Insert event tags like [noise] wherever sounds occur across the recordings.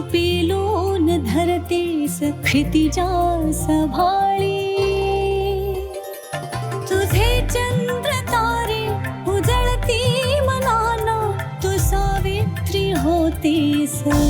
पेलून धरतेस क्षितिजा सभाळी. तुझे चंद्र तारे उजळती मनाना तू सावित्री होतेस स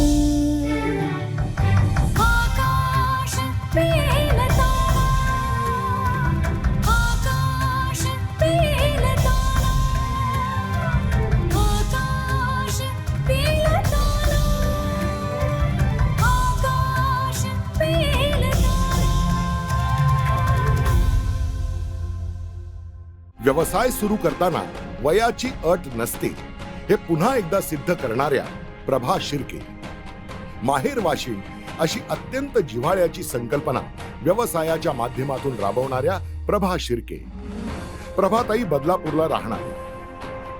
व्यवसाय सुरू करताना वयाची अट नसते. हे पुन्हा एकदा सिद्ध करणाऱ्या प्रभा शिर्के. माहेर वाशिम अशी अत्यंत जिव्हाळ्याची संकल्पना व्यवसायाच्या माध्यमातून राबवणाऱ्या प्रभा शिर्के. प्रभाताई बदलापूरला राहणार.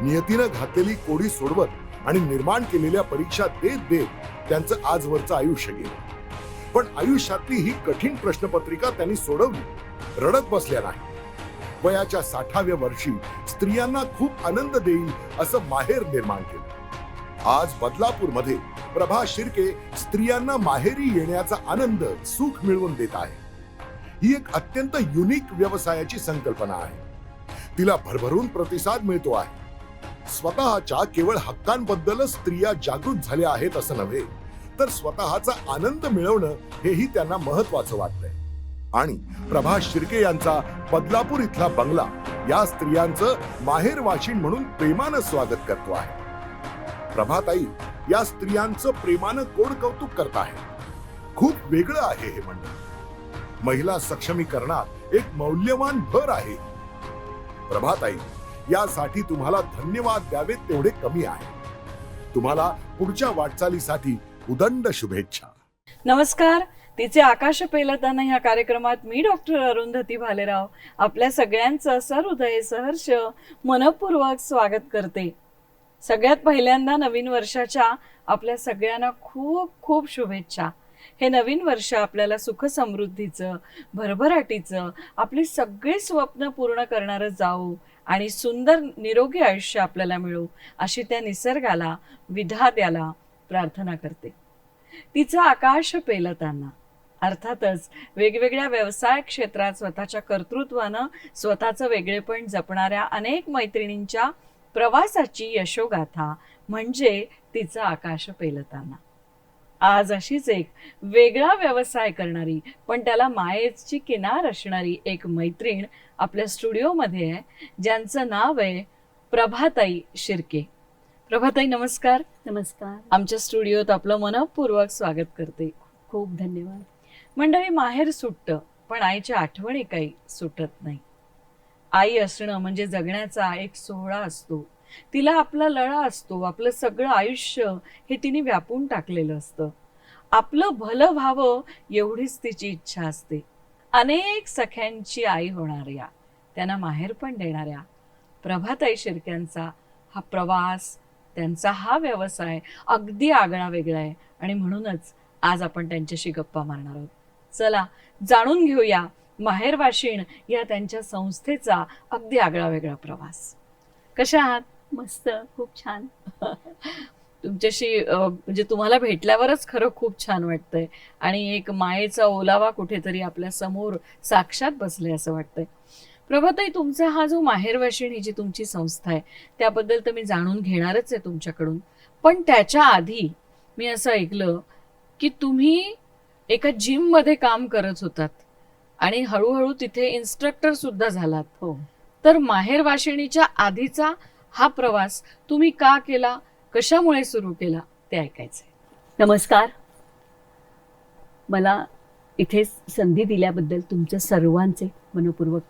नियतीनं घातलेली कोडी सोडवत आणि निर्माण केलेल्या परीक्षा देत देत त्यांचं आजवरचं आयुष्य गेलं. पण आयुष्यातली ही कठीण प्रश्नपत्रिका त्यांनी सोडवली. रडत बसल्या नाही वयाच्या साठाव्या वर्षी स्त्रियांना खूप आनंद देईल असं माहेर निर्माण केलं. आज बदलापूरमध्ये प्रभा शिर्के स्त्रियांना माहेरी येण्याचा आनंद सुख मिळवून देत आहे. ही एक अत्यंत युनिक व्यवसायाची संकल्पना आहे. तिला भरभरून प्रतिसाद मिळतो आहे. स्वतःच्या केवळ हक्कांबद्दलच स्त्रिया जागृत झाल्या आहेत असं नव्हे तर स्वतःचा आनंद मिळवणं हेही त्यांना महत्वाचं वाटतंय. आणि प्रभा शिर्के यांचा बदलापूर इथला बंगला या स्त्रियांचं माहेर वाशिन म्हणून प्रेमानं स्वागत करतो आहे. प्रभाताई या स्त्रियांचं प्रेमानं कोण कौतुक करत आहे? खूप वेगळं आहे हे म्हणणं. महिला सक्षमीकरणात एक मौल्यवान भर आहे. प्रभाताई यासाठी तुम्हाला धन्यवाद द्यावेत तेवढे कमी आहे. तुम्हाला पुढच्या वाटचालीसाठी उदंड शुभेच्छा. नमस्कार. तिचे आकाश पेलताना ह्या कार्यक्रमात मी डॉक्टर अरुंधती भालेराव आपल्या सगळ्यांचं सहृदय सहर्ष मनपूर्वक स्वागत करते. सगळ्यात पहिल्यांदा नवीन वर्षाच्या आपल्या सगळ्यांना खूप खूप शुभेच्छा. हे नवीन वर्ष आपल्याला सुख समृद्धीचं भरभराटीचं आपली सगळी स्वप्न पूर्ण करणारं जाऊ आणि सुंदर निरोगी आयुष्य आपल्याला मिळू अशी त्या निसर्गाला विधात्याला प्रार्थना करते. तिचं आकाश पेलताना अर्थातच वेगवेगळ्या व्यवसाय क्षेत्रात स्वतःच्या कर्तृत्वानं स्वतःचं वेगळेपण जपणाऱ्या अनेक मैत्रिणींच्या प्रवासाची यशोगाथा म्हणजे तिचं आकाश पेलताना. आज अशीच एक वेगळा व्यवसाय करणारी पण त्याला मायेची किनार असणारी एक मैत्रीण आपल्या स्टुडिओमध्ये आहे ज्यांचं नाव आहे प्रभाताई शिर्के. प्रभाताई नमस्कार. नमस्कार. आमच्या स्टुडिओत आपलं मनपूर्वक स्वागत करते. खूप धन्यवाद. मंडळी माहेर सुटतं पण आईच्या आठवणी काही सुटत नाही. आई असणं म्हणजे जगण्याचा एक सोहळा असतो. तिला आपला लळा असतो आपलं सगळं आयुष्य हे तिने व्यापून टाकलेलं असतं. आपलं भलं व्हावं एवढीच तिची इच्छा असते. अनेक सख्यांची आई होणाऱ्या त्यांना माहेर पण देणाऱ्या प्रभाताई शिर्क्यांचा हा प्रवास त्यांचा हा व्यवसाय अगदी आगळा वेगळा आहे. आणि म्हणूनच आज आपण त्यांच्याशी गप्पा मारणार आहोत. चला जाणून घेऊया माहेर वाशिण या त्यांच्या संस्थेचा अगदी आगळा वेगळा प्रवास. कशा आहात? मस्त खूप छान. [laughs] तुमच्याशी म्हणजे तुम्हाला भेटल्यावरच खरं खूप छान वाटतंय. आणि एक मायेचा ओलावा कुठेतरी आपल्यासमोर साक्षात बसले असं वाटतंय. प्रभाताई तुमचा हा जो माहेर वाशिण ही जी तुमची संस्था आहे त्याबद्दल तर मी जाणून घेणारच आहे तुमच्याकडून. पण त्याच्या आधी मी असं ऐकलं की तुम्ही एका जिममध्ये काम करत होतात. आणि हळूहळू तिथे इन्स्ट्रक्टर सुद्धा झालात. हो. तर माहेर वाशिणीच्या आधीचा हा प्रवास तुम्ही का केला? कशामुळे सुरू केला? ते ऐकायचंय. नमस्कार. मला इथे संधी दिल्याबद्दल तुमचं सर्वांचे मनपूर्वक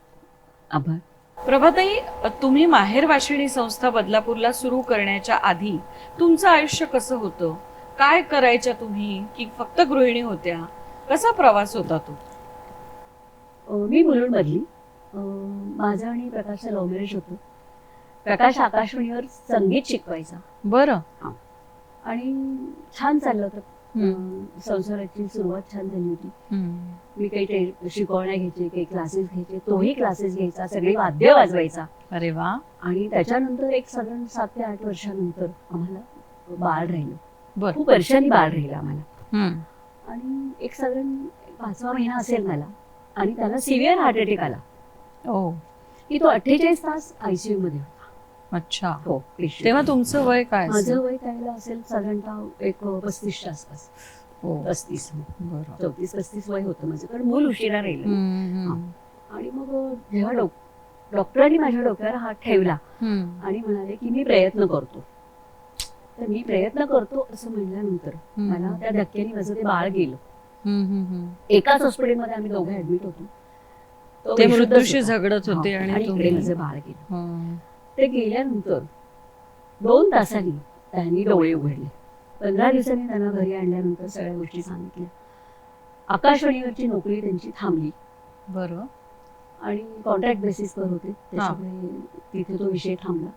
आभार. प्रभाताई तुम्ही माहेर वाशिणी संस्था बदलापूरला सुरू करण्याच्या आधी तुमचं आयुष्य कसं होतं? काय करायच्या तुम्ही? की फक्त गृहिणी होत्या? कसा प्रवास होता तो? मी मुलुंडमधली. अं, माझं आणि प्रकाशचं लव्ह मॅरेज होतं. प्रकाश आकाशवाणीवर संगीत शिकवायचा. बरं. आणि छान चाललं होतं. संसाराची सुरुवात छान झाली होती. मी काही शिकवण्या घ्यायचे काही क्लासेस घ्यायचे. तोही क्लासेस घ्यायचा सगळे वाद्य वाजवायचा. अरे वा. आणि त्याच्यानंतर एक साधारण सात ते आठ वर्षानंतर आम्हाला बाळ राहिलं. बर. खूप वर्षांनी बाळ राहिलं आम्हाला. आणि एक साधारण पाचवा महिना असेल मला आणि त्याला सिव्हिअर हार्ट अटॅक आला. ओ. की तो अठ्ठेचाळीस तास आयसीयू मध्ये होता. अच्छा. हो. तेव्हा तुमचं वय काय माझं असेल? वय त्यावेळेला असेल साधारणतः एक पस्तीसच्या आसपास. हो. पस्तीस बरं. चौतीस पस्तीस वय होतं माझं. कारण मूल उशिरा राहिलं. हम्म, हम्म. आणि मग जेव्हा डॉक्टरांनी माझ्या डोक्यावर हात ठेवला हम्म. आणि म्हणाले की मी प्रयत्न करतो. तर मी प्रयत्न करतो असं म्हणल्यानंतर. मला त्या धक्क्याने माझं ते बाळ गेलं. एकाच हॉस्पिटलमध्ये आम्ही दोघे ऍडमिट होतो. तो मृत्यूशी. झगडत होते आणि इकडे माझं बाळ गेलं. ते गेल्यानंतर दोन तासांनी त्यांनी डोळे उघडले. पंधरा दिवसांनी त्यांना घरी आणल्यानंतर सगळ्या गोष्टी सांगितल्या. आकाशवाणीवरची नोकरी त्यांची थांबली. बरं. आणि कॉन्ट्रॅक्ट बेसिसवर होते. त्याच्यामुळे तिथे तो विषय थांबला.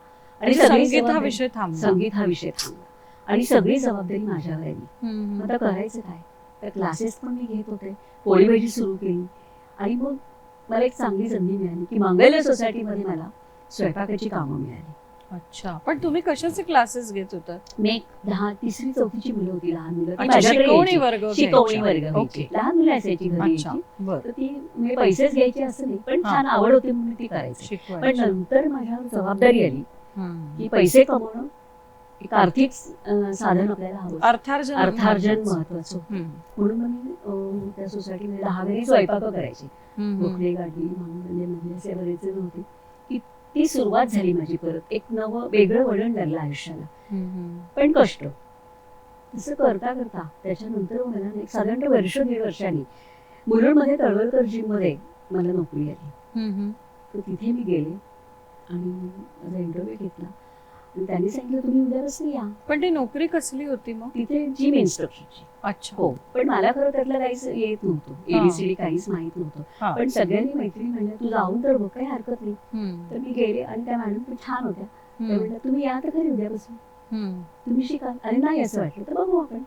आणि संगीत हा विषय थांबला संगीत हा विषय थांबला आणि सगळी जबाबदारी माझ्यावर आली. आता करायचं काय तर क्लासेस पण मी घेत होते पोळी भाजी सुरू केली आणि मग मला एक चांगली संधी मिळाली की मांगल्य सोसायटीमध्ये मला स्वयंपाकाची कामं मिळाली अच्छा पण तुम्ही कशाचे क्लासेस घेत होतात मी एक दहा तिसरी चौथीची मुलं होती लहान मुलं शिकवणी. वर्ग शिकवणी. वर्ग. ओके. लहान मुलं असायची घरी तर ती म्हणजे पैसेच घ्यायचे असं नाही पण. छान आवड होती म्हणून ती करायची पण नंतर माझ्यावर जबाबदारी आली. की पैसे कमवणं एक आर्थिक साधन आपल्याला हवं अर्थार्जन अर्थार्जन महत्वाचं. म्हणून मी त्या सोसायटीमध्ये दहा घरी स्वयंपाक करायची. भोकळे गाडी मांगल्य म्हणजे असे होते की ती सुरुवात झाली माझी परत. एक नवं वेगळं वळण लागलं आयुष्याला. पण कष्ट. तसं करता करता त्याच्यानंतर मला एक साधारण वर्ष दीड वर्षांनी मुलुंडमध्ये तळवलकर जिममध्ये मला नोकरी आली. तर तिथे मी गेले. आणि माझा इंटरव्ह्यू घेतला. आणि त्यांनी सांगितलं तुम्ही उद्यापासून या. पण ती नोकरी कसली होती मग? तिथे जिम इन्स्ट्रक्शनची अच्छा. हो. पण मला खरं त्यातलं काहीच येत नव्हतं. एबीसीडी काहीच माहीत नव्हतं. पण सगळ्यांनी मैत्रिणी म्हणल्या तू जाऊन तर बघ काही हरकत नाही. तर मी गेले आणि त्या मॅडम पण छान होत्या. त्या म्हणल्या तुम्ही या तर खरी उद्यापासून. तुम्ही शिकाल आणि नाही असं वाटलं तर बघू आपण.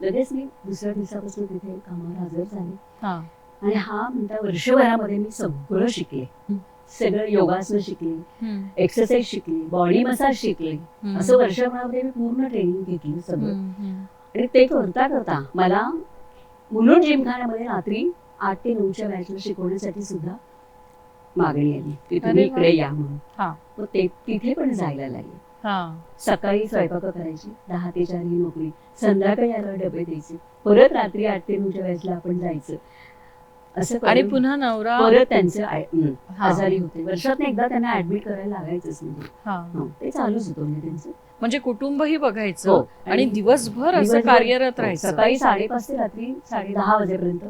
लगेच मी दुसऱ्या दिवसापासून तिथे कामावर हजर झाले. हा. आणि हा म्हणता वर्षभरामध्ये मी सगळं शिकले. सगळं योगासनं शिकले एक्सरसाइज शिकली बॉडी मसाज शिकले. असं वर्षभरामध्ये मी पूर्ण ट्रेनिंग घेतली सगळं. आणि ते करता करता मला मुलुंड जिमखान्यामध्ये रात्री आठ ते नऊच्या बॅचला शिकवण्यासाठी सुद्धा मागणी आली की तुम्ही. इकडे या म्हणून हा. ते तिथे पण जायला लागले. सकाळी स्वयंपाक करायची दहा ते चार ही नोकरी संध्याकाळी याला डबे द्यायचे परत रात्री आठ ते नऊच्या बॅचला आपण जायचं असं आणि पुन्हा नवरा परत त्यांचं. आजारी होते वर्षात एकदा त्यांना ऍडमिट करायला लागायचंच म्हणजे ते चालूच होतं म्हणजे त्यांचं म्हणजे कुटुंबही बघायचं हो. आणि दिवसभर असं कार्यरत हो, राहायचं सकाळी साडेपाच ते रात्री साडे दहा वाजेपर्यंत.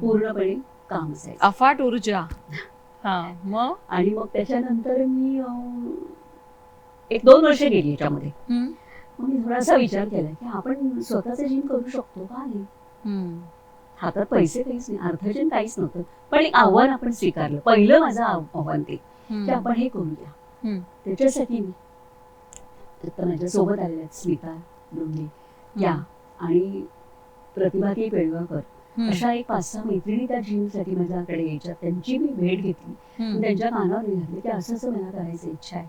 पूर्णपणे काम असायचं अफाट ऊर्जा [laughs] हा मग आणि मग त्याच्यानंतर मी एक दोन वर्ष गेली याच्यामध्ये. मग मी थोडासा विचार केला की आपण स्वतःचं जिम करू शकतो का. हातात पैसे काहीच नाही अर्थार्जन काहीच नव्हतं. पण एक आव्हान आपण स्वीकारलं. पहिलं माझं आव- आव्हान ते. की. आपण हे करूया. त्याच्यासाठी मी आता माझ्या सोबत आलेल्या स्मिता डोंगरे या. आणि प्रतिभाती पेळगावकर हम्म. अशा एक पाच सहा मैत्रिणी त्या जिमसाठी माझ्याकडे यायच्या. त्यांची मी भेट घेतली. त्यांच्या कानावर घातले की असं असं मला करायचं इच्छा आहे.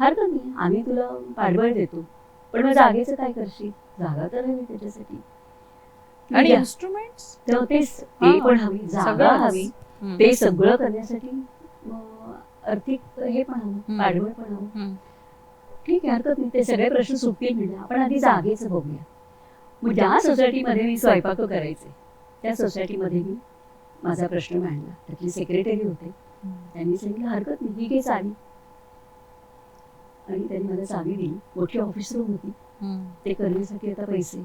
हरकत नाही आम्ही तुला पाठबळ देतो. पण मग जागेचं काय करशील? जागा तर हवी त्याच्यासाठी. आणि. इन्स्ट्रुमेंट तर तेच हा. ते पण हवी जागा. हवी. ते सगळं करण्यासाठी आर्थिक हे पण हवं. पाठबळ पण हवं. ठीक आहे हरकत नाही. ते सगळे प्रश्न सुटतील म्हणजे आपण आधी जागेचं बघूया. मग ज्या सोसायटीमध्ये मी स्वयंपाक करायचे त्या सोसायटीमध्ये मी माझा प्रश्न मांडला. त्यातली सेक्रेटरी होते. त्यांनी सांगितलं हरकत नाही ही काही चावी. आणि त्यांनी मला चावी दिली. मोठी ऑफिस रूम होती. ते करण्यासाठी आता पैसे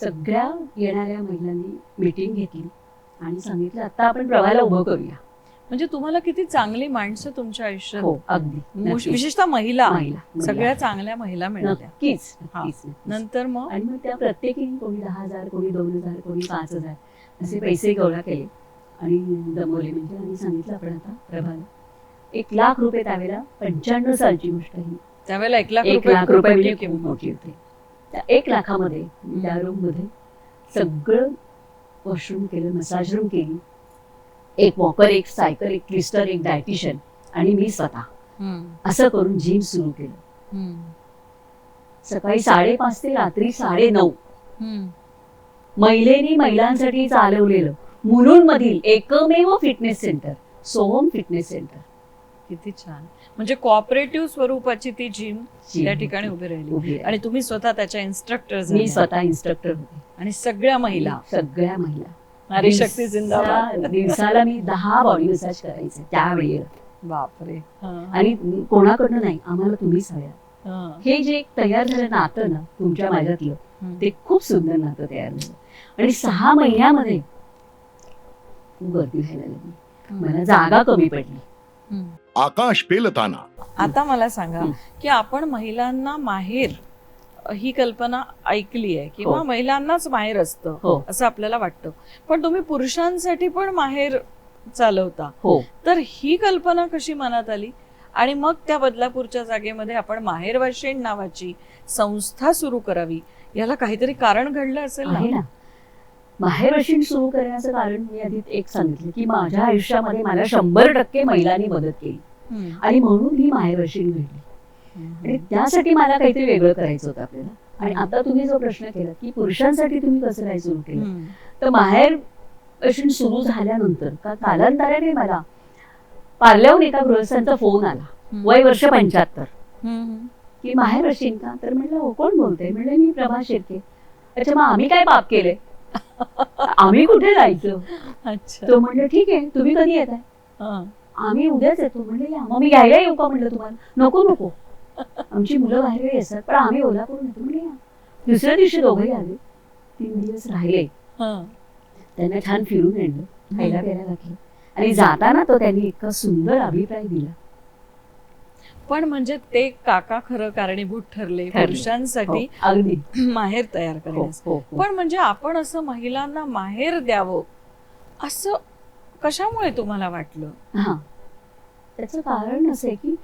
सगळ्या येणाऱ्या महिलांनी मीटिंग घेतली आणि सांगितलं आता आपण प्रवाहाला उभं करूया. म्हणजे तुम्हाला किती चांगली माणसं तुमच्या आयुष्यात हो अगदी. विशेषतः महिला. महिला. सगळ्या चांगल्या महिला मिळाल्या. नक्कीच. नंतर मग? आणि मग त्या प्रत्येकीने कोणी दहा हजार कोणी दोन हजार कोणी पाच हजार असे पैसे गोळा केले. आणि दमवले म्हणजे आणि सांगितलं आपण आता प्रभाला. एक लाख रुपये त्यावेळेला पंच्याण्णव सालची गोष्ट ही. त्यावेळेला एक लाख रुपये लाख खूप रुपये मोठी म्हणजे. मोठी होती. त्या एक लाखामध्ये त्या रूममध्ये सगळं वॉशरूम केलं मसाज रूम केली. एक वॉकर एक सायकल एक ट्विस्टर एक डायटिशियन आणि मी स्वतः. असं करून जिम सुरू केलं. सकाळी साडेपाच ते रात्री साडे नऊ. महिलेनी महिलांसाठी चालवलेलं मुलुंडमधील एकमेव fitness centre Soham fitness centre किती छान. म्हणजे कोऑपरेटिव्ह स्वरूपाची ती जिम त्या ठिकाणी. उभी राहिली. आणि तुम्ही स्वतः त्याच्या इन्स्ट्रक्टर मी स्वतः इन्स्ट्रक्टर होते. आणि सगळ्या महिला. सगळ्या महिला. नारी शक्ती जिंदाबाद. दिवसा- दिवसाला मी दहा बॉडी मसाज करायचे त्यावेळेला बापरे. आणि कोणाकडनं नाही आम्हाला तुम्हीच हव्या हा. हे जे एक तयार झालं नातं ना तुमच्या माझ्यातलं. ते खूप सुंदर नातं तयार झालं. आणि सहा महिन्यामध्ये गर्दी व्हायला लागली. मला जागा कमी पडली. आकाश पेलताना. आता मला सांगा. की आपण महिलांना माहेर ही कल्पना ऐकली आहे किंवा हो. महिलांनाच माहेर असतं हो. असं आपल्याला वाटतं. पण तुम्ही पुरुषांसाठी पण माहेर चालवता. हो. तर ही कल्पना कशी मनात आली? आणि मग त्या बदलापूरच्या जागेमध्ये आपण माहेर वाशिण नावाची संस्था सुरू करावी. याला काहीतरी कारण घडलं असेल ना. मशीन सुरू करण्याचं कारण मी आधी एक सांगितलं की माझ्या आयुष्यामध्ये मला शंभर टक्के महिलांनी मदत केली. आणि म्हणून ही माहेर मशीन घडली. आणि त्यासाठी मला काहीतरी वेगळं करायचं होतं आपल्याला. आणि आता तुम्ही जो प्रश्न केला की पुरुषांसाठी तुम्ही कसं काय सुरू केलं. तर माहेर मशीन सुरू झाल्यानंतर का कालांतराने मला पार्ल्याहून एका गृहस्थांचा फोन आला. वय वर्ष पंच्याहत्तर. की माहेर मशीन का? तर म्हणलं हो कोण बोलतंय? म्हणलं मी प्रभा शिर्के अच्छा मग आम्ही काय पाप केले आम्ही कुठे जायचं? अच्छा. तो म्हणलं ठीक आहे तुम्ही कधी येत हा. आम्ही उद्याच येतो. म्हणलं या मग मी घ्यायला येऊ का? म्हणलं तुम्हाला. नको नको. आमची मुलं बाहेर असतात पण आम्ही ओलापूर येतो. म्हणलं या. दुसऱ्या दिवशी दोघंही आले. तीन दिवस राहिले. त्यांना छान फिरून आणलं खायला प्यायला घातलं. आणि जाताना तो त्यांनी इतका सुंदर अभिप्राय दिला. पण म्हणजे ते काका खरं कारणीभूत ठरले ठरले. पुरुषांसाठी हो, [clears throat] माहेर तयार हो, करण्यास. हो. पण म्हणजे आपण असं महिलांना माहेर द्यावं असं कशामुळे तुम्हाला वाटलं? हा. त्याचं कारण असं आहे की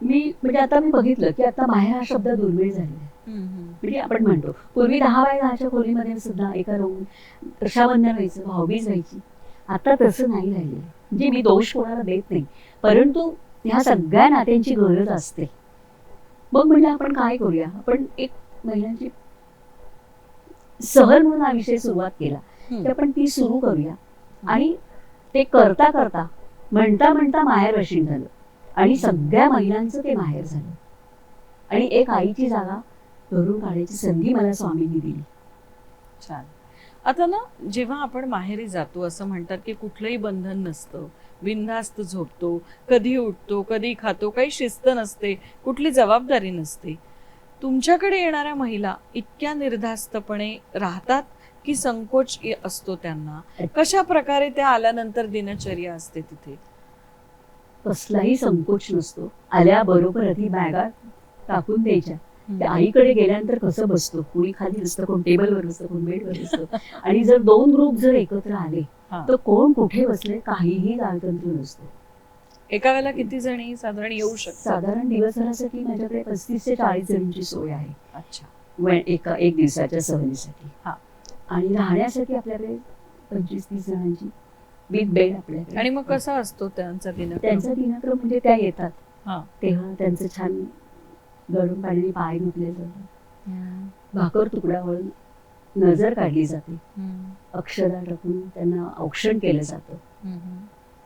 मी म्हणजे आता मी बघितलं की आता बाहेर हा शब्द दुर्मिळ झालेला आहे. म्हणजे आपण म्हणतो पूर्वी दहा बाय दहाच्या खोलीमध्ये सुद्धा एका रूम रक्षाबंधन व्हायचं भाऊबीज व्हायची. आता तसं नाही राहिलेलं. म्हणजे मी दोष कोणाला देत नाही. परंतु ह्या सगळ्या नात्यांची गरज असते. मग म्हणलं आपण काय करूया? आपण एक महिलांची सहल म्हणून हा विषय सुरुवात केला. की आपण ती सुरू करूया. आणि ते करता करता म्हणता म्हणता माहेर वशीन झालं. आणि सगळ्या महिलांचं ते माहेर झालं. आणि एक आईची जागा भरून काढायची संधी मला स्वामींनी दिली. छान. आता ना जेव्हा आपण माहेरी जातो असं म्हणतात की कुठलंही बंधन नसतं बिनधास्त झोपतो कधी उठतो कधी खातो काही शिस्त नसते कुठली जबाबदारी नसते. तुमच्याकडे येणाऱ्या महिला इतक्या निर्धास्तपणे राहतात की संकोच असतो त्यांना. कशा प्रकारे त्या आल्यानंतर दिनचर्या असते तिथे? कसलाही संकोच नसतो. आल्याबरोबर आधी बॅगा टाकून द्यायच्या. आईकडे गेल्यानंतर कसं बसतो? कुणी खाली बसतं कोण टेबलवर बसतं कोण बेडवर बसतं आणि जर दोन ग्रुप जर एकत्र आले. तर कोण कुठे बसले काहीही ताळतंत्र नसतो. एका वेळेला किती जणी साधारण येऊ शकतात? साधारण दिवसभरासाठी माझ्याकडे पस्तीस ते चाळीस जणांची सोय आहे. अच्छा. वे- एका एक दिवसाच्या सहलीसाठी हा. आणि राहण्यासाठी आपल्याकडे पंचवीस तीस जणांची विथ बेड आपल्याकडे. आणि मग कसा असतो त्यांचा दिनक्रम? त्यांचा दिनक्रम म्हणजे त्या येतात. हा. तेव्हा त्यांचं छान गरम पाण्याने पाय धुतले जातात. हम्म, भाकर तुकडावरून नजर काढली जाते. अक्षरा टाकून त्यांना औक्षण केलं जातं.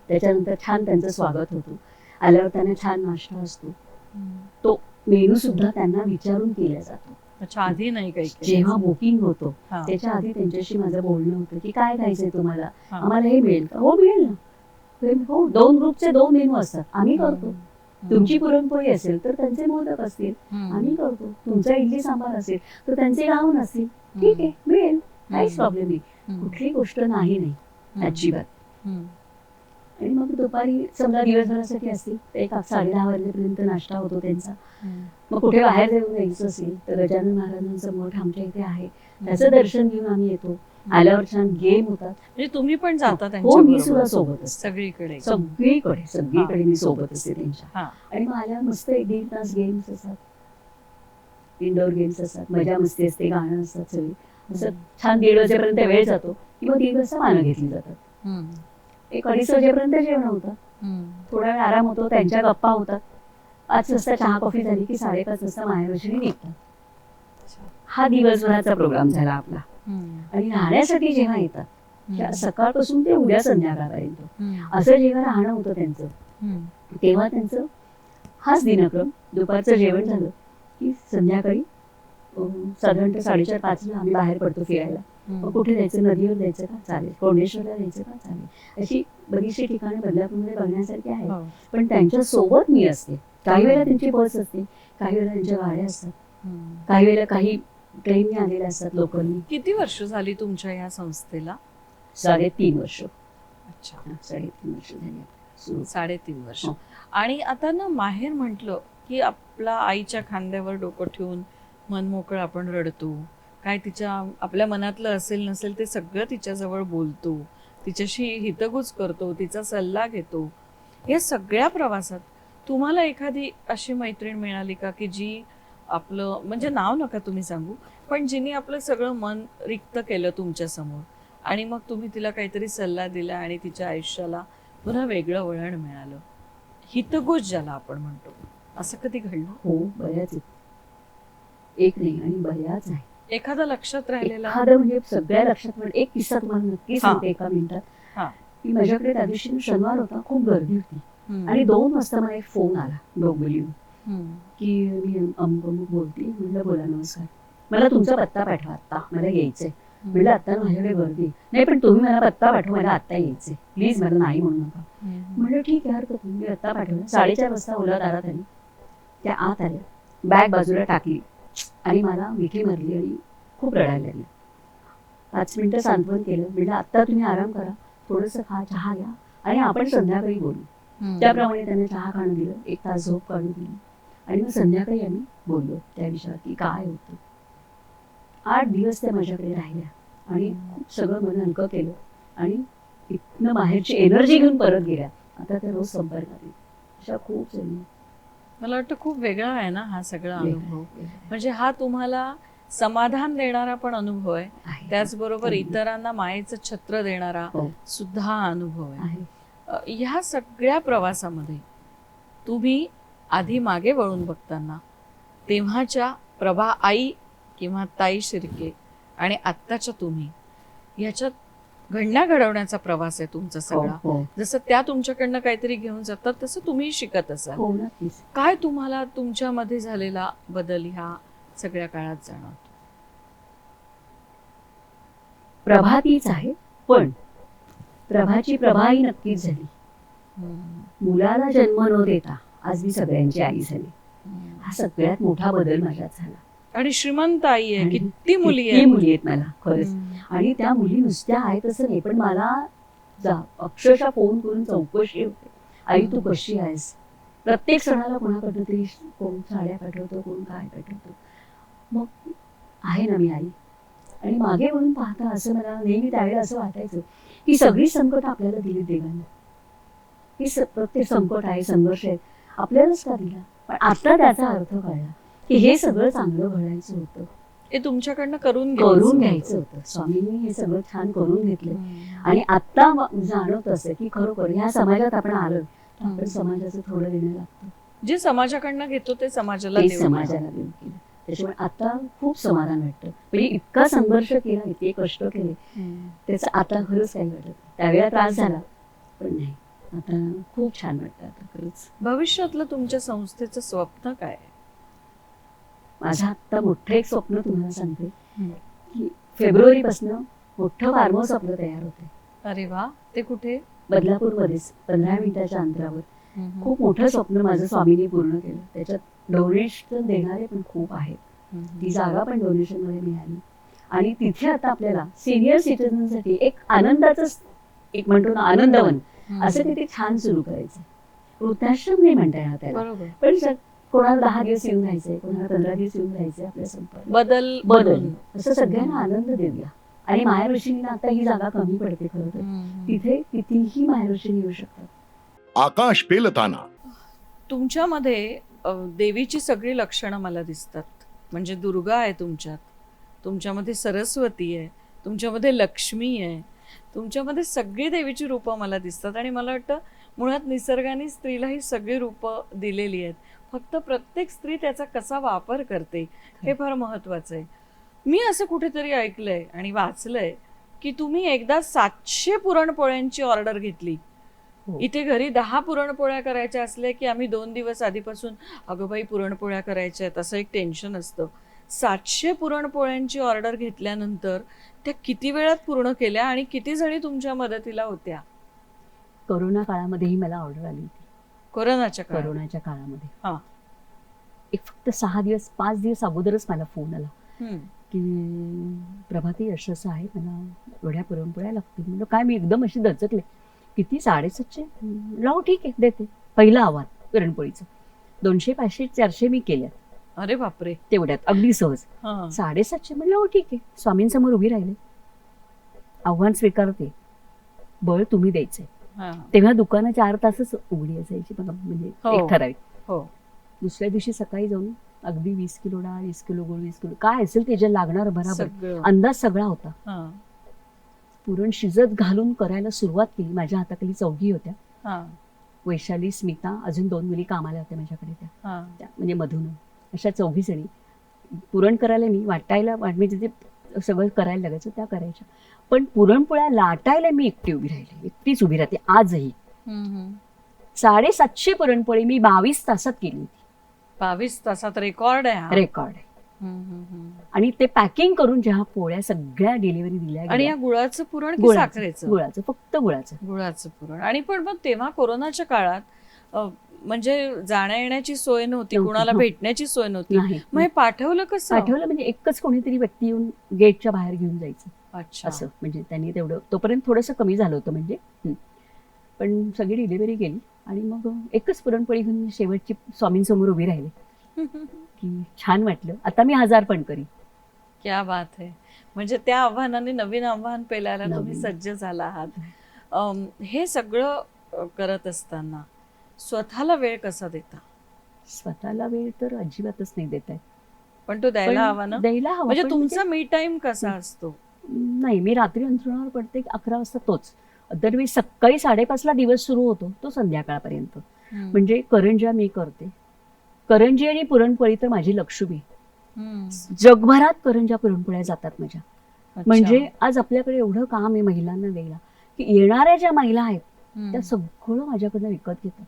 त्याच्यानंतर छान त्यांचं स्वागत होतं. आल्यावर त्यांना छान नाश्ता असतो. हम्म. मेनू सुद्धा त्यांना विचारून केला जातो. आधी नाही काही. जेव्हा बुकिंग होतो. त्याच्या आधी त्यांच्याशी माझं बोलणं होतं की काय खायचंय तुम्हाला. आम्हाला हे मिळेल का? हो मिळेल ना. हो दोन ग्रुपचे दोन मेनू असतात. आम्ही करतो. तुमची पुरणपोळी असेल तर त्यांचे मोदक असतील. आम्ही करतो. तुमचा इडली सांबार असेल तर त्यांचे गाऊन असतील ठीक आहे मिळेल. काहीच. प्रॉब्लेम नाही. कुठली गोष्ट नाही नाही. अजिबात. आणि मग दुपारी समजा दिवसभरासाठी असतील तर एक साडे दहा वाजेपर्यंत नाश्ता होतो त्यांचा. मग कुठे बाहेर जाऊन यायचं असेल तर गजानन महाराजांचं मठ आमच्या इथे आहे. त्याचं दर्शन घेऊन आम्ही येतो. आल्यावर छान गेम होतात. म्हणजे तुम्ही पण जाता हो मी सुद्धा त्यांच्यासोबत असते सगळीकडे सगळीकडे सगळीकडे मी सोबत असते त्यांच्या. हा. आणि मग आल्यावर मस्त एक दीड तास गेम्स असतात. इंडोर गेम्स असतात. मजा मस्ती असते गाणं असतात सगळी. असं छान दीड वाजेपर्यंत वेळ जातो. किंवा दीड वाजता मानं घेतली जातात. हम्म. एक अडीच वाजेपर्यंत जेवण होतं. हम्म. थोडा वेळ आराम होतो त्यांच्या गप्पा होतात. पाच वाजता चहा कॉफी झाली की साडेपाच वाजता माहेरवशिणी निघतात. हा दिवसभराचा प्रोग्राम झाला आपला. आणि राहण्यासाठी जेव्हा येतात सकाळपासून ते उद्या संध्याकाळपर्यंत. असं जेव्हा राहणं होतं त्यांचं. तेव्हा त्यांचं हाच दिनक्रम दुपारचं जेवण झालं की संध्याकाळी साधारणतः साडेचार पाचला आम्ही बाहेर पडतो फिरायला. मग कुठे जायचं नदीवर जायचं का? चालेल. कोंडेश्वरला जायचं का? चालेल. अशी बरीचशी ठिकाणे बदलापूरमध्ये बघण्यासारखी आहेत. हो. पण त्यांच्यासोबत मी असते. काही वेळेला त्यांची बस असते काही वेळेला त्यांच्या गाड्या असतात. काही वेळेला काही ट्रेनने आलेल्या असतात लोकांनी. किती वर्ष झाली तुमच्या या संस्थेला? साडेतीन वर्ष. अच्छा. हा, साडेतीन वर्ष झाली. सुरू. साडेतीन वर्ष. हो. आणि आता ना माहेर म्हटलं की आपला आईच्या खांद्यावर डोकं ठेवून मन मोकळं आपण रडतो. काय तिच्या आपल्या मनातलं असेल नसेल ते सगळं तिच्याजवळ बोलतो. तिच्याशी हितगुज करतो तिचा सल्ला घेतो. या सगळ्या प्रवासात तुम्हाला एखादी अशी मैत्रीण मिळाली का की जी आपलं म्हणजे नाव नका तुम्ही सांगू पण जिने आपलं सगळं मन रिक्त केलं तुमच्यासमोर आणि मग तुम्ही तिला काहीतरी सल्ला दिला आणि तिच्या आयुष्याला पुन्हा वेगळं वळण मिळालं हितगुज ज्याला आपण म्हणतो असं कधी घडलं हो बऱ्याच आहेत. एक नाही आणि बऱ्याच आहे एखादा लक्षात राहिलेला एखादं म्हणजे सगळ्या लक्षात पण एक किस्सा तुम्हाला नक्की सांगते एका हा. मिनिटात की माझ्याकडे त्या दिवशी शनिवार होता खूप गर्दी होती हम्म. आणि दोन वाजता मला एक फोन आला डोंबिवलीहून हम्म. की मी अमुक बोलते. म्हटलं बोला नमस्कार मला तुमचा पत्ता पाठवा आता मला यायचंय. म्हटलं आता माझ्याकडे गर्दी. नाही पण तुम्ही मला पत्ता पाठवा. मला आता यायचंय. प्लीज मला नाही म्हणू नका. म्हटलं ठीक आहे हरकत मी पत्ता पाठवला. साडेचार वाजता ओला दारात आली त्या आत आल्या. बॅग बाजूला टाकली. आणि मला मिठी मारली आणि खूप रडायला लागली. पाच मिनिटं सांत्वन केलं. म्हटलं आता तुम्ही आराम करा. थोडंसं खा चहा घ्या. आणि आपण संध्याकाळी बोलू. त्याप्रमाणे त्यांनी चहा खाणं दिलं. एक तास झोप काढून दिली. आणि मग संध्याकाळी आम्ही बोललो त्या विषयावर की काय होतं. आठ दिवस त्या माझ्याकडे राहिल्या आणि खूप सगळं मन हलकं केलं आणि इथनं बाहेरची एनर्जी घेऊन परत गेल्या. आता त्या रोज संपर्कात. अशा खूप जणी मला वाटतं खूप वेगळा आहे ना हा सगळा अनुभव. म्हणजे हा तुम्हाला समाधान देणारा पण अनुभव आहे. त्याचबरोबर अगदी. इतरांना मायेचं छत्र देणारा हो, सुद्धा हा अनुभव आहे. ह्या सगळ्या प्रवासामध्ये तुम्ही आधी मागे वळून बघताना. तेव्हाच्या प्रभा आई किंवा ताई शिर्के आणि आत्ताच्या तुम्ही ह्याच्यात घडण्या घडवण्याचा प्रवास आहे तुमचा हो, सगळा. हो. जसं त्या तुमच्याकडनं काहीतरी घेऊन जातात तसं तुम्ही शिकत असाल. हो काय तुम्हाला तुमच्यामध्ये झालेला बदल ह्या सगळ्या काळात जाणवतो? प्रभा तीच आहे पण प्रभाची प्रभा ही नक्कीच झाली. मुलाला जन्म न देता आज मी सगळ्यांची आई झाली. हा सगळ्यात मोठा बदल माझ्यात झाला. आणि श्रीमंत आई आहे किती मुली आहेत? मुली आहेत मला खरंच. आणि त्या मुली नुसत्या आहेत असं नाही पण मला जा अक्षरशः फोन करून चौकशी होते आई तू कशी आहेस? प्रत्येक सणाला कोणाकडनं तरी कोण साड्या पाठवतो कोण काय पाठवतो. मग आहे ना मी आई. आणि मागे वळून पाहता असं मला नेहमी त्यावेळेला असं वाटायचं की सगळी संकट आपल्याला दिली देवाने. ही प्रत्येक संकट आहे संघर्ष आहे. आपल्यालाच का दिला पण आता त्याचा अर्थ कळला की हे सगळं चांगलं घडायचं होतं हे तुमच्याकडनं करून घ्यायचं करून. घ्यायचं होतं स्वामींनी हे सगळं छान करून घेतलं. आणि आता जाणवत असं की खरोखर ह्या समाजात आपण आलो तर आपण. समाजाचं थोडं देणं लागतं जे समाजाकडनं घेतो ते समाजाला. समाजाला देऊ केलं त्याच्यामुळे आता खूप समाधान वाटतं म्हणजे इतका संघर्ष केला इतके कष्ट केले. त्याचं आता खरंच काही वाटत. त्यावेळेला त्रास झाला पण नाही आता खूप छान वाटतं आता खरंच भविष्यातलं तुमच्या संस्थेचं स्वप्न काय आहे? माझं आत्ता मोठं एक स्वप्न तुम्हाला सांगते हम्म. की फेब्रुवारीपासून मोठं फार्महाऊस आपलं तयार होतंय अरे वा ते कुठे बदलापूरमध्येच पंधरा मिनिटाच्या अंतरावर. खूप मोठं स्वप्न माझं स्वामींनी पूर्ण केलं त्याच्यात डोनेशन देणारे पण खूप आहेत. ती जागा पण डोनेशनमध्ये मिळाली आणि तिथे आता आपल्याला सिनियर सिटीजनसाठी एक आनंदाचं एक म्हणतो ना आनंदवन असं तिथे छान सुरू करायचं. वृद्धाश्रम नाही म्हणता येणार त्याला. बरोबर. पण कोणाला दहा दिवस येऊन राहायचंय कोणाला पंधरा दिवस येऊन राहायचंय आपल्या संपर्क बदल बदल. असं सगळ्यांना आनंद देऊया. आणि माया ऋषींना आता ही जागा कमी पडते खरं तर. तिथे कितीही माया ऋषींनी येऊ शकतात. आकाश पेलताना. तुमच्यामध्ये देवीची सगळी लक्षणं मला दिसतात. म्हणजे दुर्गा आहे तुमच्यात. तुमच्यामध्ये सरस्वती आहे. तुमच्यामध्ये लक्ष्मी आहे. तुमच्यामध्ये सगळी देवीची रूपं मला दिसतात आणि मला वाटतं मुळात निसर्गाने स्त्रीला ही सगळी रूपं दिलेली आहेत. फक्त प्रत्येक स्त्री त्याचा कसा वापर करते हे फार महत्वाचं आहे. मी असं कुठेतरी ऐकलंय आणि वाचलंय की तुम्ही एकदा सातशे पुरणपोळ्यांची ऑर्डर घेतली. हो. इथे घरी दहा पुरणपोळ्या करायच्या असल्या की आम्ही दोन दिवस आधीपासून अगं बाई पुरणपोळ्या करायच्या आहेत. असं एक टेन्शन असतं. सातशे पुरणपोळ्यांची ऑर्डर घेतल्यानंतर त्या किती वेळात पूर्ण केल्या आणि किती जणी तुमच्या मदतीला होत्या? करोना काळामध्येही मला ऑर्डर आली होती. कोरोनाच्या काळात? करोनाच्या काळामध्ये. हा. एक फक्त सहा दिवस पाच दिवस अगोदरच मला फोन आला. हम्म. की प्रभाती यश असं आहे मला एवढ्या पुरणपोळ्या लागतील. म्हणजे काय मी एकदम अशी दचकले. किती? साडेसातशे? हो ठीक आहे देते. पहिलं आव्हान पुरणपोळीचं. दोनशे पाचशे चारशे मी केल्या अरे बापरे. तेवढ्यात. अगदी सहज. हा. साडेसातशे म्हणलं हो ठीक आहे. स्वामींसमोर उभी राहिले. आव्हान स्वीकारते. बळ तुम्ही द्यायचंय. हा. तेव्हा दुकानं चार तासच उघडी असायची. बघा म्हणजे हो. एक ठराविक. हो. दुसऱ्या दिवशी सकाळी जाऊन अगदी वीस किलो डाळ वीस किलो गुळ वीस किलो काय असेल ते जे लागणार बराबर. सगळं. अंदाज सगळा होता. हा. पुरण शिजत घालून करायला सुरुवात केली. माझ्या हाताखाली चौघी होत्या. हा. वैशाली स्मिता अजून दोन मुली कामाला होत्या माझ्याकडे त्या. हा. त्या म्हणजे मधून. अशा चौघी जणी. पुरण करायला मी वाटायला वाट- म्हणजे ते सगळं करायला लागायचं त्या करायच्या. पण पुरणपोळ्या लाटायला मी एकटी उभी राहिली एकटीच उभी राहते आजही. साडेसातशे पुरणपोळी मी बावीस तासात केली होती. बावीस तासात रेकॉर्ड आहे. रेकॉर्ड आहे. आणि ते पॅकिंग करून जेव्हा पोळ्या सगळ्या डिलिव्हरी दिल्या आणि या गुळाचं पुरण गुळाचं फक्त गुळाचं. गुळाचं पुरण. आणि पण मग तेव्हा कोरोनाच्या काळात म्हणजे जाण्या येण्याची सोय नव्हती कुणाला. भेटण्याची सोय नव्हती. मग हे पाठवलं कसं? पाठवलं म्हणजे एकच कोणीतरी व्यक्ती येऊन गेटच्या बाहेर घेऊन जायचं. अच्छा. असं. म्हणजे त्यांनी तेवढं तोपर्यंत थोडंसं कमी झालं होतं म्हणजे. पण सगळी डिलिव्हरी गेली आणि मग एकच पुरणपोळी घेऊन शेवटची स्वामींसमोर उभी राहिली. की छान वाटलं. आता मी हजार पण करी क्या बात आहे म्हणजे त्या आव्हानाने नवीन आव्हान पेलायला तुम्ही. सज्ज झाला आहात. हे सगळं करत असताना स्वतःला वेळ कसा देता? स्वतःला वेळ तर अजिबातच नाही देत आहे. पण तो द्यायला हवा ना? द्यायला हवा म्हणजे पण तुमचा मी टाइम कसा असतो? नाही मी रात्री अंथरुणावर पडते अकरा वाजता तोच. अदरवेज सकाळी साडेपाचला दिवस सुरू होतो तो संध्याकाळपर्यंत. म्हणजे करंज्या मी करते. करंजी आणि पुरणपोळी तर माझी लक्ष्मी. जगभरात करंज्या पुरणपोळ्या जातात माझ्या. म्हणजे आज आपल्याकडे एवढं काम आहे महिलांना द्यायला की येणाऱ्या ज्या महिला आहेत. त्या सगळं माझ्याकडनं विकत घेतात.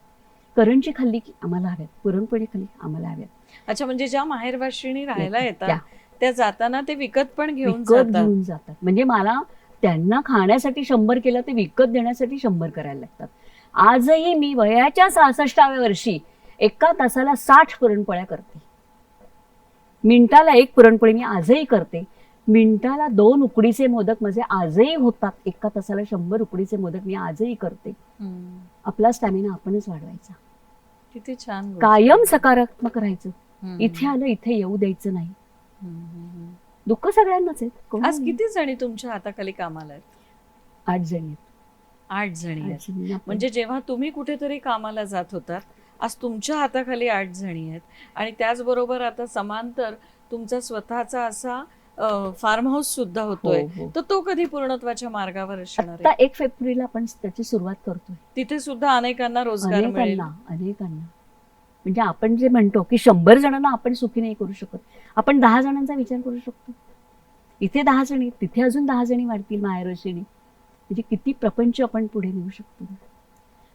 करंजी खाल्ली की आम्हाला हव्यात पुरणपोळी खाल्ली आम्हाला हव्यात. अच्छा म्हणजे ज्या माहेरवाशिणी राहायला त्या. येतात त्या जाताना ते विकत पण घेऊन विकत जातात? घेऊन जातात. म्हणजे मला त्यांना खाण्यासाठी शंभर केलं ते विकत देण्यासाठी शंभर करायला लागतात. आजही मी वयाच्या सहासष्टाव्या वर्षी एका तासाला साठ पुरणपोळ्या करते. मिनिटाला एक पुरणपोळी मी आजही करते. मिनिटाला दोन उकडीचे मोदक माझे आजही होतात. एका तासाला शंभर उकडीचे मोदक मी आजही करते. हम्म. आपला स्टॅमिना आपणच वाढवायचा. किती छान. कायम सकारात्मक राहायचं. इथे आलं इथे येऊ द्यायचं नाही. दुःख सगळ्यांनाच आहे कोणी आज किती जणी तुमच्या हाताखाली कामाला आहेत आठ जणी आहेत. आठ जणी आहेत म्हणजे जेव्हा तुम्ही कुठेतरी कामाला जात होतात आज तुमच्या हाताखाली आठ जणी आहेत आणि त्याचबरोबर आता समांतर तुमचा स्वतःचा असा फार्म हाऊस सुद्धा होतोय. हो, हो. तर तो कधी पूर्णत्वाच्या मार्गावर असणार आता आहे एक फेब्रुवारीला आपण त्याची सुरुवात करतोय. तिथे सुद्धा अनेकांना रोजगार मिळेल. अनेकांना. अनेकांना म्हणजे आपण जे म्हणतो की शंभर जणांना आपण सुखी नाही करू शकत आपण दहा जणांचा विचार करू शकतो. इथे दहा जणी तिथे अजून दहा जणी वाढतील माहेरवशिणी म्हणजे किती प्रपंच आपण पुढे नेऊ शकतो.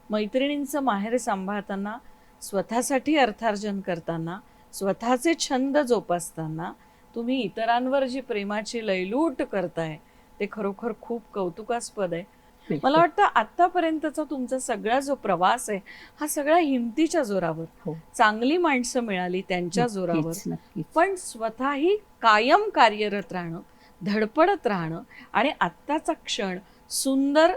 मैत्रिणींचं माहेर सांभाळताना स्वतःसाठी अर्थार्जन करताना स्वतःचे छंद जोपासताना तुम्ही इतरांवर जी प्रेमाची लयलूट करताय ते खरोखर खूप कौतुकास्पद आहे. मला वाटतं आतापर्यंतचा तुमचा सगळा जो प्रवास आहे हा सगळा हिमतीच्या जोरावर. हो. चांगली माणसं मिळाली त्यांच्या जोरावर. पण स्वतःही कायम कार्यरत राहणं धडपडत राहणं आणि आत्ताचा क्षण सुंदर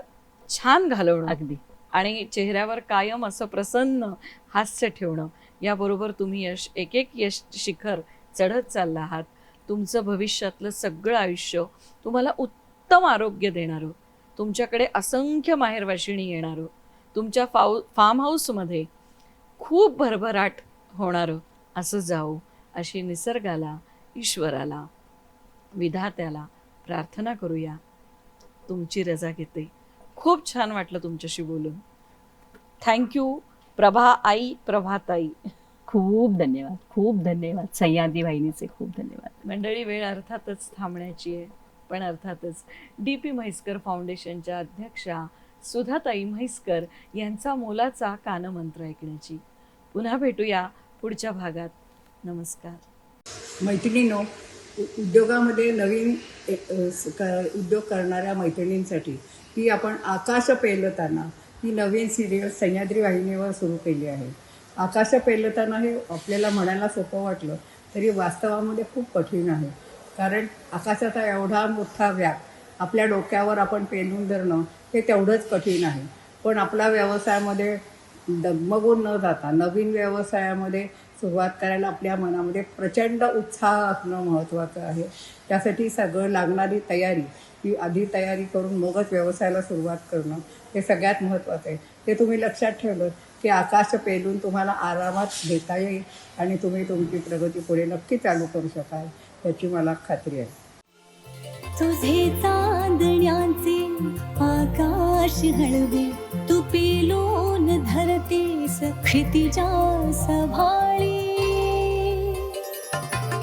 छान घालवणं अगदी. आणि चेहऱ्यावर कायम असं प्रसन्न हास्य ठेवणं याबरोबर तुम्ही यश एक एक यश शिखर चढत चालला आहात. तुमचं भविष्यातलं सगळं आयुष्य तुम्हाला उत्तम आरोग्य देणारं हो. तुमच्याकडे असंख्य माहेरवाशिणी येणारं हो. तुमच्या फाऊ फार्म हाऊसमध्ये खूप भरभराट होणारं हो. असं जाऊ अशी निसर्गाला ईश्वराला विधात्याला प्रार्थना करूया. तुमची रजा घेते. खूप छान वाटलं तुमच्याशी बोलून. थँक्यू प्रभा आई प्रभाताई. खूप धन्यवाद खूप धन्यवाद. सह्याद्री वाहिनीचे खूप धन्यवाद. मंडळी वेळ अर्थातच थांबण्याची आहे पण अर्थातच डी पी म्हैसकर फाउंडेशनच्या अध्यक्षा सुधाताई म्हैसकर यांचा मोलाचा कानमंत्र ऐकण्याची. पुन्हा भेटूया पुढच्या भागात. नमस्कार. मैत्रिणींनो उद्योगामध्ये नवीन उद्योग करणाऱ्या मैत्रिणींसाठी ही आपण आकाश पेलताना ही नवीन सिरियल सह्याद्री वाहिनीवर सुरू केली आहे. आकाश पेलताना हे आपल्याला म्हणायला सोपं वाटलं तरी वास्तवामध्ये खूप कठीण आहे. कारण आकाशाचा एवढा मोठा व्याप आपल्या डोक्यावर आपण पेलून धरणं हे तेवढंच कठीण आहे. पण आपला व्यवसायामध्ये डगमगून न जाता नवीन व्यवसायामध्ये सुरुवात करायला आपल्या मनामध्ये प्रचंड उत्साह असणं महत्त्वाचं आहे. त्यासाठी सगळं लागणारी तयारी ही आधी तयारी करून मगच व्यवसायाला सुरुवात करणं हे सगळ्यात महत्त्वाचं आहे. ते तुम्ही लक्षात ठेवलं की आकाश पेलून तुम्हाला आरामात घेता येईल आणि तुम्ही तुमची प्रगती पुढे नक्की चालू करू शकाल याची मला खात्री आहे. तुझे चांदण्याचे आकाश हळवे तू पेलून धरते क्षितिजा सभाळी.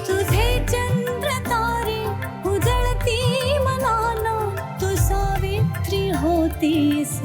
तुझे चंद्र तारे उजळती मनाना तू सावित्री होतीस.